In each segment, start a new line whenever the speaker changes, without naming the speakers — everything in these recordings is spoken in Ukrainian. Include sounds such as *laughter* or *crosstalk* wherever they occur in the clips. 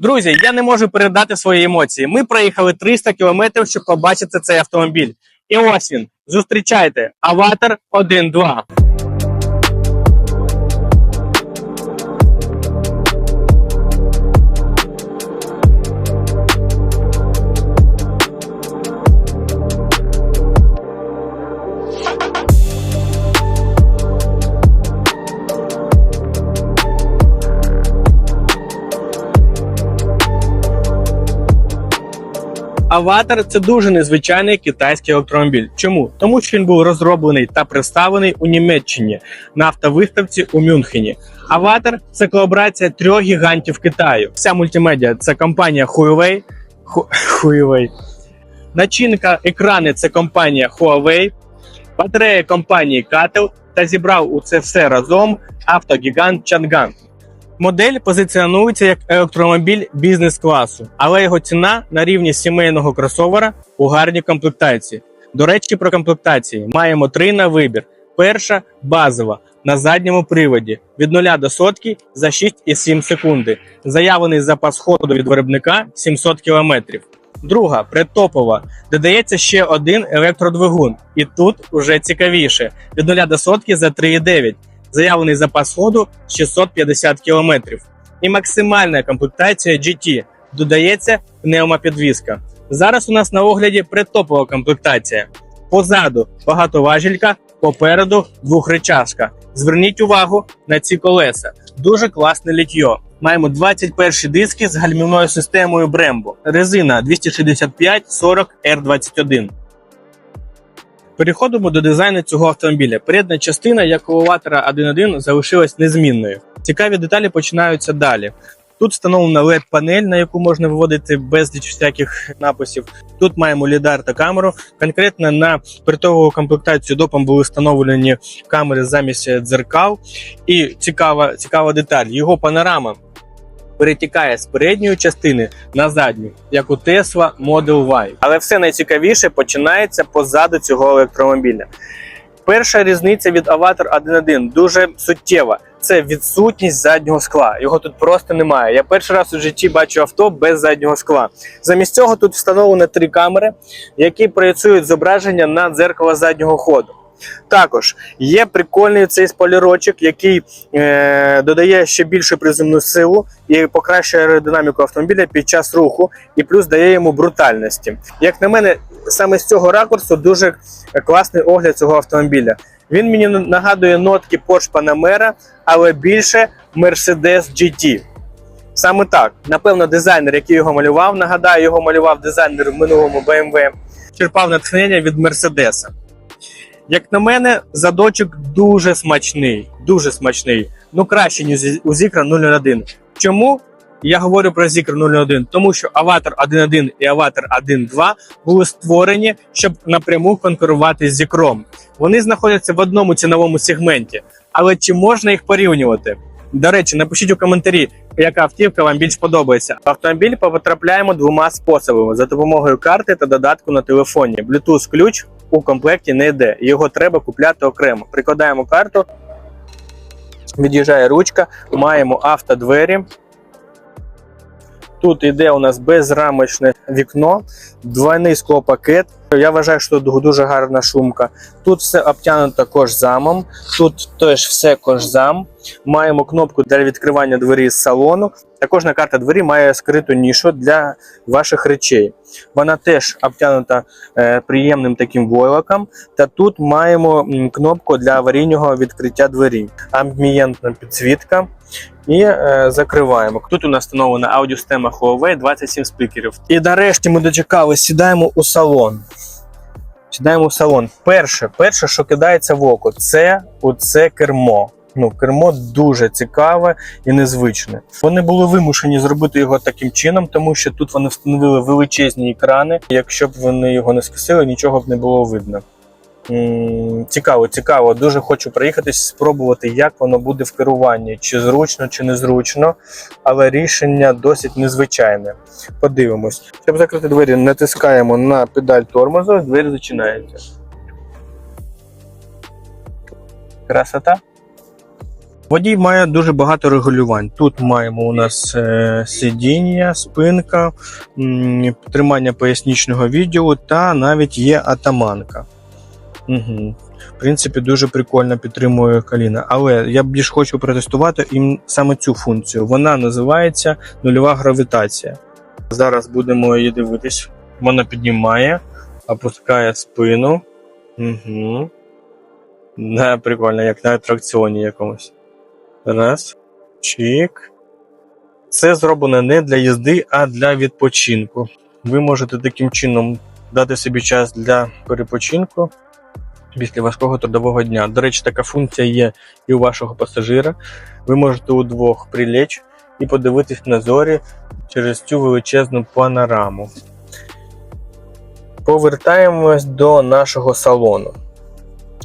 Друзі, я не можу передати свої емоції. Ми проїхали 300 кілометрів, щоб побачити цей автомобіль. І ось він. Зустрічайте Аватар 1.2. Аватар це дуже незвичайний китайський електромобіль. Чому? Тому що він був розроблений та представлений у Німеччині на автовиставці у Мюнхені. Аватар це колаборація трьох гігантів Китаю. Вся мультимедіа це компанія Huawei. Ху- *laughs* Huawei. Начинка екрани це компанія Huawei, батарея компанії Catel та зібрав у це все разом автогігант Chang'an. Модель позиціонується як електромобіль бізнес-класу, але його ціна на рівні сімейного кросовера у гарній комплектації. До речі, про комплектації маємо три на вибір. Перша базова на задньому приводі від 0 до сотки за 6,7 секунди. Заявлений запас ходу від виробника 700 км. Друга предтопова, додається ще один електродвигун, і тут уже цікавіше від 0 до сотки за 3,9 заявлений запас ходу 650 км. І максимальна комплектація GT додається пневмопідвізка. Зараз у нас на огляді предтопова комплектація. Позаду багатоважілька, попереду двохречашка. Зверніть увагу на ці колеса. Дуже класне літьо. Маємо 21 диски з гальмівною системою Brembo. Резина 265 40 R21. Переходимо до дизайну цього автомобіля. Передня частина, як у Аватара 1.1, залишилась незмінною. Цікаві деталі починаються далі. Тут встановлена led панель на яку можна виводити безліч всяких написів. Тут маємо лідар та камеру. Конкретно на притову комплектацію допом були встановлені камери замість дзеркал. І цікава, цікава деталь: його панорама перетікає з передньої частини на задню, як у Tesla Model Y. Але все найцікавіше починається позаду цього електромобіля. Перша різниця від Avatar 1.1 дуже суттєва. Це відсутність заднього скла. Його тут просто немає. Я перший раз у житті бачу авто без заднього скла. Замість цього тут встановлено три камери, які проєцюють зображення на дзеркало заднього ходу. Також є прикольний цей спойлерочок, який е, додає ще більшу приземну силу і покращує аеродинаміку автомобіля під час руху, і плюс дає йому брутальності. Як на мене, саме з цього ракурсу дуже класний огляд цього автомобіля. Він мені нагадує нотки Porsche Panamera, але більше Mercedes GT. Саме так, напевно, дизайнер, який його малював, нагадаю, його малював дизайнер в минулому BMW, черпав натхнення від Мерседеса. Як на мене, задочок дуже смачний, дуже смачний. Ну краще, ніж у Zikra 01. Чому я говорю про Zikra 01? Тому що Avatar 1.1 і Avatar 1.2 були створені, щоб напряму конкурувати з Zikrom. Вони знаходяться в одному ціновому сегменті, але чи можна їх порівнювати? До речі, напишіть у коментарі, яка автівка вам більш подобається. Автомобіль потрапляємо двома способами: за допомогою карти та додатку на телефоні. Bluetooth ключ у комплекті не йде. Його треба купляти окремо. Прикладаємо карту, від'їжджає ручка, маємо автодвері. Тут йде у нас безрамочне вікно, двойний склопакет. Я вважаю, що тут дуже гарна шумка. Тут все обтягнуто кожзамом, тут теж все кожзам. Маємо кнопку для відкривання двері з салону. Також на карта двері має скриту нішу для ваших речей. Вона теж обтягнута е, приємним таким войлоком. Та тут маємо кнопку для аварійного відкриття двері. Амбієнтна підсвітка. І е, закриваємо. Тут у нас встановлена аудіосистема Huawei 27 спікерів. І нарешті ми дочекали, сідаємо у салон. Сідаємо в салон. Перше, перше, що кидається в око, це оце кермо. Ну, кермо дуже цікаве і незвичне. Вони були вимушені зробити його таким чином, тому що тут вони встановили величезні екрани. Якщо б вони його не скосили, нічого б не було видно. Цікаво, цікаво. Дуже хочу проїхатись, спробувати, як воно буде в керуванні, чи зручно, чи незручно, але рішення досить незвичайне. Подивимось. Щоб закрити двері, натискаємо на педаль тормозу, двері зачиняються. Красота. Водій має дуже багато регулювань. Тут маємо у нас е, сидіння, спинка, тримання пояснічного відділу та навіть є атаманка. Угу. В принципі, дуже прикольно підтримує коліна. Але я більш хочу протестувати їм саме цю функцію. Вона називається нульова гравітація. Зараз будемо її дивитись. Вона піднімає, опускає спину. Угу. Да, прикольно, як на атракціоні якомусь. Раз. Чик. Це зроблено не для їзди, а для відпочинку. Ви можете таким чином дати собі час для перепочинку після важкого трудового дня. До речі, така функція є і у вашого пасажира. Ви можете удвох прилечь і подивитись на зорі через цю величезну панораму. Повертаємось до нашого салону.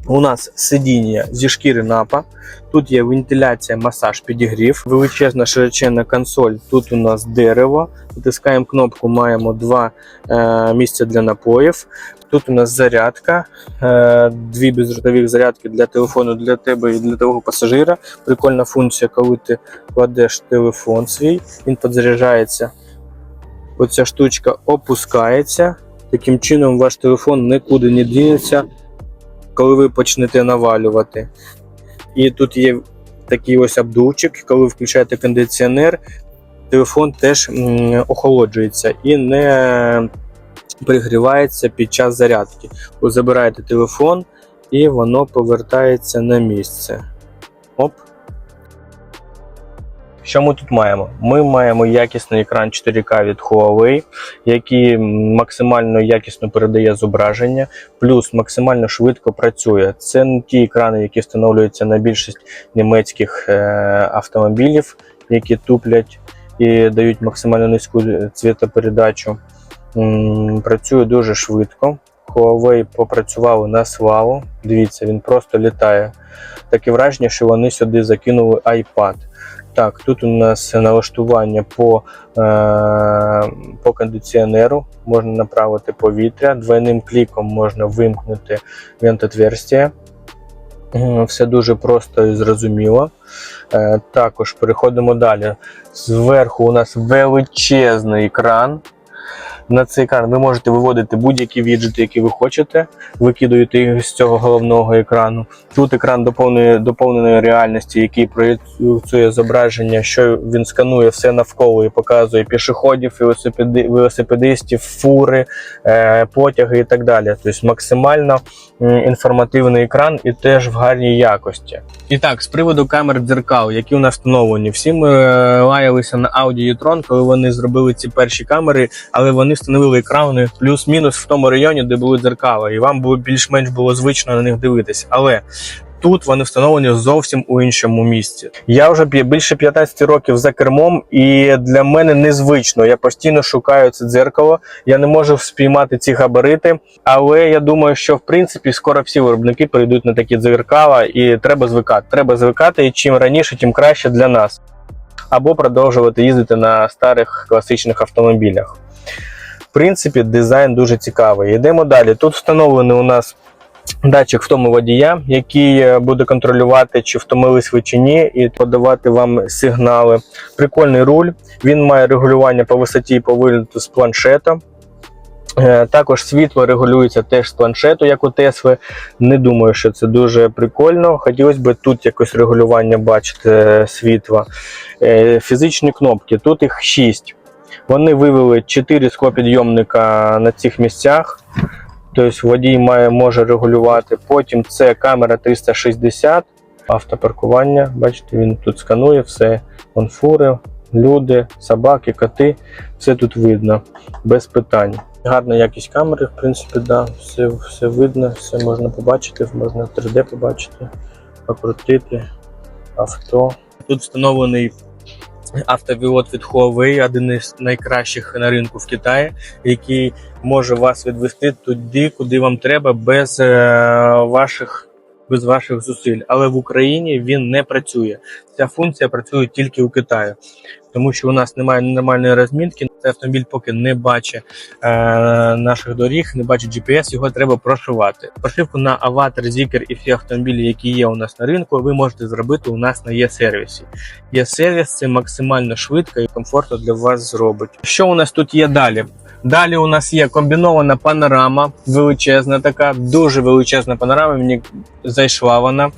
У нас сидіння зі шкіри напа. Тут є вентиляція, масаж, підігрів, величезна широченна консоль. Тут у нас дерево. Натискаємо кнопку, маємо два е, місця для напоїв. Тут у нас зарядка, е, дві бездротових зарядки для телефону для тебе і для твого пасажира. Прикольна функція, коли ти кладеш телефон свій, він підзаряджається. Оця штучка опускається. Таким чином, ваш телефон нікуди не дінеться, коли ви почнете навалювати. І тут є такий ось обдувчик, коли включаєте кондиціонер, телефон теж охолоджується і не пригрівається під час зарядки. Ви забираєте телефон і воно повертається на місце. Оп. Що ми тут маємо? Ми маємо якісний екран 4К від Huawei, який максимально якісно передає зображення, плюс максимально швидко працює. Це не ті екрани, які встановлюються на більшість німецьких е, автомобілів, які туплять і дають максимально низьку цвітопередачу. Працює дуже швидко. Huawei попрацювали на славу. Дивіться, він просто літає. Таке враження, що вони сюди закинули iPad. Так, тут у нас налаштування по, е, по кондиціонеру. Можна направити повітря. Двойним кліком можна вимкнути вентотверстие. М, Все дуже просто і зрозуміло. Е, також переходимо далі. Зверху у нас величезний екран. На цей екран ви можете виводити будь-які віджити, які ви хочете, викидуєте їх з цього головного екрану. Тут екран доповненої, доповненої реальності, який проєцює зображення, що він сканує все навколо і показує пішоходів, велосипеди, велосипедистів, фури, е, потяги і так далі. Тобто максимально інформативний екран і теж в гарній якості. І так, з приводу камер дзеркал, які у нас встановлені, всі ми е, лаялися на Audi e-tron, коли вони зробили ці перші камери, але вони встановили екрани плюс-мінус в тому районі, де були дзеркала, і вам було більш-менш було звично на них дивитися. Але тут вони встановлені зовсім у іншому місці. Я вже більше 15 років за кермом, і для мене незвично. Я постійно шукаю це дзеркало. Я не можу спіймати ці габарити, але я думаю, що в принципі скоро всі виробники перейдуть на такі дзеркала, і треба звикати. Треба звикати, і чим раніше, тим краще для нас. Або продовжувати їздити на старих класичних автомобілях. Принципі, дизайн дуже цікавий. Йдемо далі. Тут встановлений у нас датчик втому водія, який е, буде контролювати, чи втомились ви чи ні, і подавати вам сигнали. Прикольний руль. Він має регулювання по висоті і по виліту з планшета. Е, Також світло регулюється теж з планшету, як у Тесли. Не думаю, що це дуже прикольно. Хотілося б тут якось регулювання бачити е, світла. Фізичні кнопки, тут їх 6. Вони вивели 4 склопідйомника на цих місцях. Тобто водій має, може регулювати. Потім це камера 360, автопаркування. Бачите, він тут сканує все. Вон фури, люди, собаки, коти. Все тут видно, без питань. Гарна якість камери, в принципі, да, все, все видно, все можна побачити, можна 3D побачити, покрутити авто. Тут встановлений автопілот від Huawei, один із найкращих на ринку в Китаї, який може вас відвести туди, куди вам треба, без е, ваших. Без ваших зусиль, але в Україні він не працює. Ця функція працює тільки у Китаї, тому що у нас немає нормальної розмітки. Цей автомобіль поки не бачить е, наших доріг, не бачить GPS, його треба прошивати. Прошивку на Аватар, Zikr і всі автомобілі, які є у нас на ринку, ви можете зробити у нас на є-сервісі. Є-сервіс це максимально швидко і комфортно для вас зробить. Що у нас тут є далі? Далі у нас є комбінована панорама, величезна така, дуже величезна панорама. Мені зайшла вона.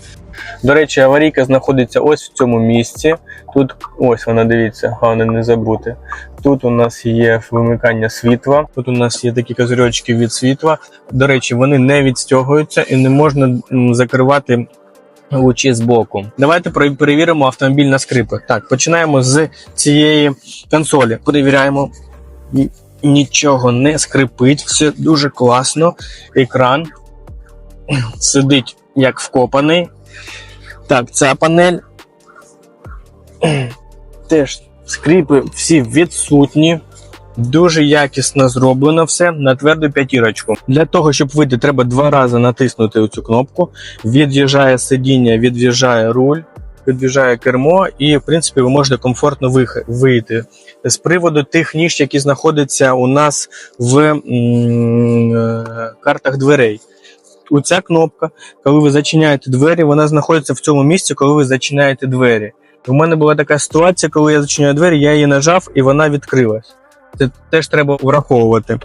До речі, аварійка знаходиться ось в цьому місці. Тут ось вона, дивіться, головне не забути. Тут у нас є вимикання світла. Тут у нас є такі козирьочки від світла. До речі, вони не відстягуються і не можна закривати лучі з боку. Давайте перевіримо автомобіль на скрипи. Так, починаємо з цієї консолі. Перевіряємо. Ні- Нічого не скрипить, все дуже класно. Екран сидить як вкопаний. Так, ця панель. Теж скріпи всі відсутні. Дуже якісно зроблено все на тверду п'ятірочку. Для того, щоб вийти, треба два рази натиснути цю кнопку. Від'їжджає сидіння, від'їжджає руль, від'їжджає кермо, і, в принципі, ви можете комфортно вийти. З приводу тих ніж, які знаходяться у нас в е, картах дверей. Оця кнопка, коли ви зачиняєте двері, вона знаходиться в цьому місці, коли ви зачиняєте двері. У мене була така ситуація, коли я зачиняю двері, я її нажав і вона відкрилась. Це теж треба враховувати.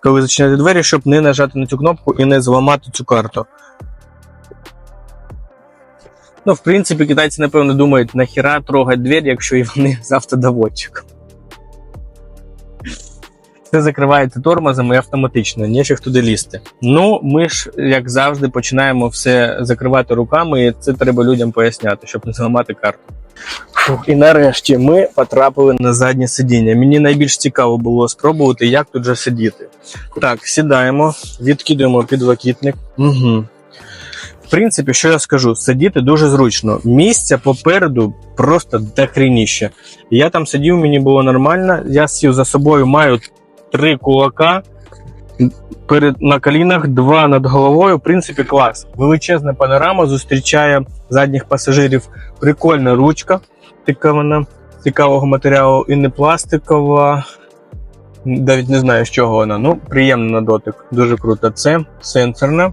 Коли зачиняєте двері, щоб не нажати на цю кнопку і не зламати цю карту. Ну, в принципі, китайці, напевно, думають, нахіра трогати двері, якщо і вони з автодоводчиком. Це закриваєте тормозом і автоматично, ніж туди лізти. Ну, ми ж, як завжди, починаємо все закривати руками, і це треба людям поясняти, щоб не зламати карту. Фух, і нарешті ми потрапили на заднє сидіння. Мені найбільш цікаво було спробувати, як тут же сидіти. Так, сідаємо, відкидуємо підлокітник. Угу. В принципі, що я скажу, сидіти дуже зручно. Місця попереду просто дохрініще. Я там сидів, мені було нормально. Я сів за собою, маю три кулака перед на колінах, два над головою. В принципі, клас. Величезна панорама зустрічає задніх пасажирів. Прикольна ручка, така цікавого матеріалу і не пластикова. Навіть не знаю, з чого вона. Ну, приємна на дотик. Дуже круто. Це сенсорна.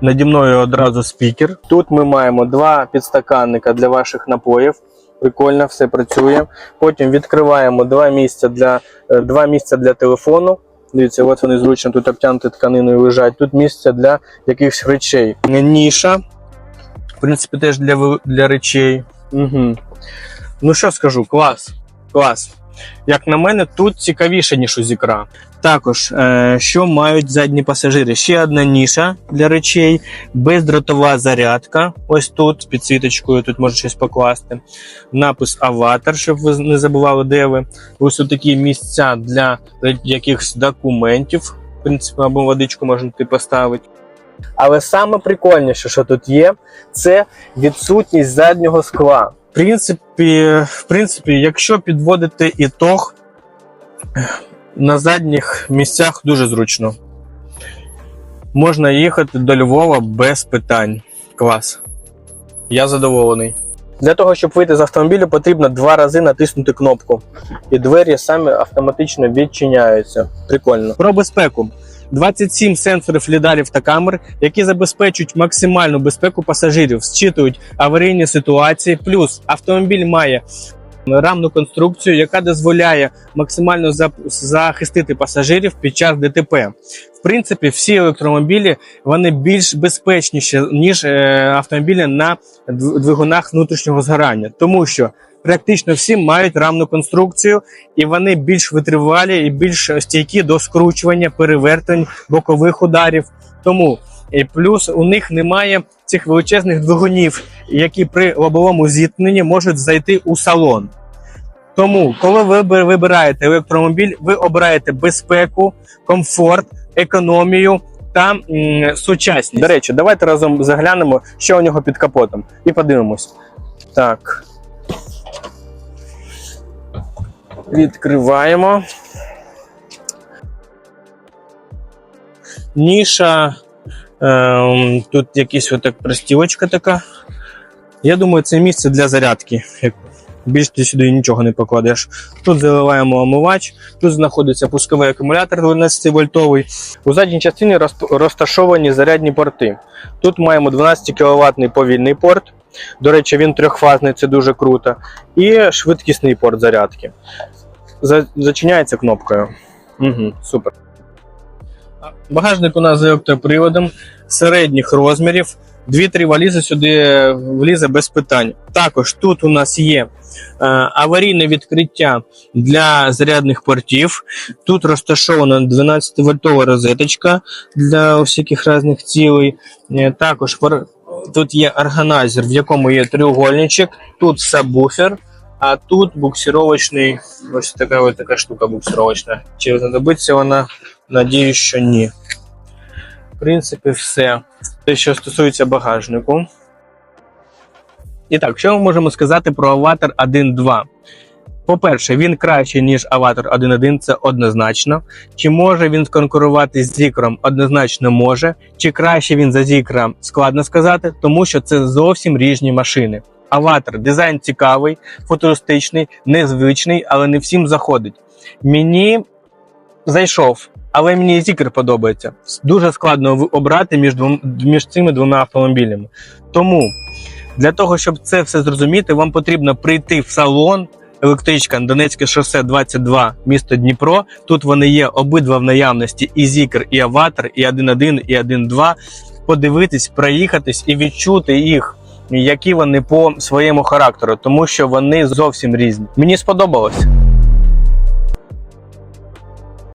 Наді мною одразу спікер. Тут ми маємо два підстаканника для ваших напоїв. Прикольно, все працює. Потім відкриваємо два місця для, е, два місця для телефону. Дивіться, от вони зручно тут обтянуті тканиною лежать. Тут місце для якихось речей. Ніша. В принципі, теж для, для речей. Угу. Ну що скажу, клас. Клас. Як на мене, тут цікавіше, ніж у зікра. Також, е, що мають задні пасажири? Ще одна ніша для речей, бездротова зарядка. Ось тут з підсвіточкою, тут можна щось покласти. Напис аватар, щоб ви не забували, де ви. Ось такі місця для якихось документів. В принципі, або водичку можна поставити. Але саме прикольніше, що тут є, це відсутність заднього скла. В принципі, в принципі, якщо підводити ітог, на задніх місцях дуже зручно. Можна їхати до Львова без питань. Клас. Я задоволений. Для того, щоб вийти з автомобіля, потрібно два рази натиснути кнопку. І двері самі автоматично відчиняються. Прикольно. Про безпеку. 27 сенсорів лідарів та камер, які забезпечують максимальну безпеку пасажирів, зчитують аварійні ситуації. Плюс автомобіль має рамну конструкцію, яка дозволяє максимально захистити пасажирів під час ДТП. В принципі, всі електромобілі вони більш безпечніші ніж е, автомобілі на двигунах внутрішнього згорання, тому що практично всі мають рамну конструкцію, і вони більш витривалі і більш стійкі до скручування, перевертень, бокових ударів. Тому і плюс у них немає цих величезних двигунів, які при лобовому зіткненні можуть зайти у салон. Тому, коли ви вибираєте електромобіль, ви обираєте безпеку, комфорт, економію та м, сучасність. До речі, давайте разом заглянемо, що у нього під капотом, і подивимось. Так. Відкриваємо. Ніша. Ем, тут якась отак пристілочка така. Я думаю, це місце для зарядки. Як Більш ти сюди нічого не покладеш. Тут заливаємо омивач, тут знаходиться пусковий акумулятор 12 вольтовий. У задній частині розташовані зарядні порти. Тут маємо 12 кВт повільний порт. До речі, він трьохфазний, це дуже круто. І швидкісний порт зарядки. Зачиняється кнопкою. Угу, супер. Багажник у нас з електроприводом середніх розмірів. Дві-три валізи сюди влізе без питань. Також тут у нас є е, аварійне відкриття для зарядних портів. Тут розташована 12-вольтова розеточка для всяких різних цілей. Е, Також тут є органайзер, в якому є треугольничок, тут сабвуфер, а тут буксировочний, ось така ось така штука буксировочна. Чи знадобиться вона? Надіюсь, що ні. В принципі, все. Те, що стосується багажнику. І так, що ми можемо сказати про Аватар 1.2? По-перше, він кращий, ніж Аватар 1.1, це однозначно. Чи може він конкурувати з Зікром? Однозначно може. Чи краще він за Зікра? Складно сказати, тому що це зовсім різні машини. Аватар дизайн цікавий, футуристичний, незвичний, але не всім заходить. Мені зайшов, але мені Зікр подобається. Дуже складно обрати між, двом, між цими двома автомобілями. Тому для того, щоб це все зрозуміти, вам потрібно прийти в салон. Електричка Донецьке шосе 22, місто Дніпро. Тут вони є обидва в наявності: і Зікр, і Аватар, і 1.1, і 1.2. Подивитись, проїхатись і відчути їх, які вони по своєму характеру, тому що вони зовсім різні. Мені сподобалось.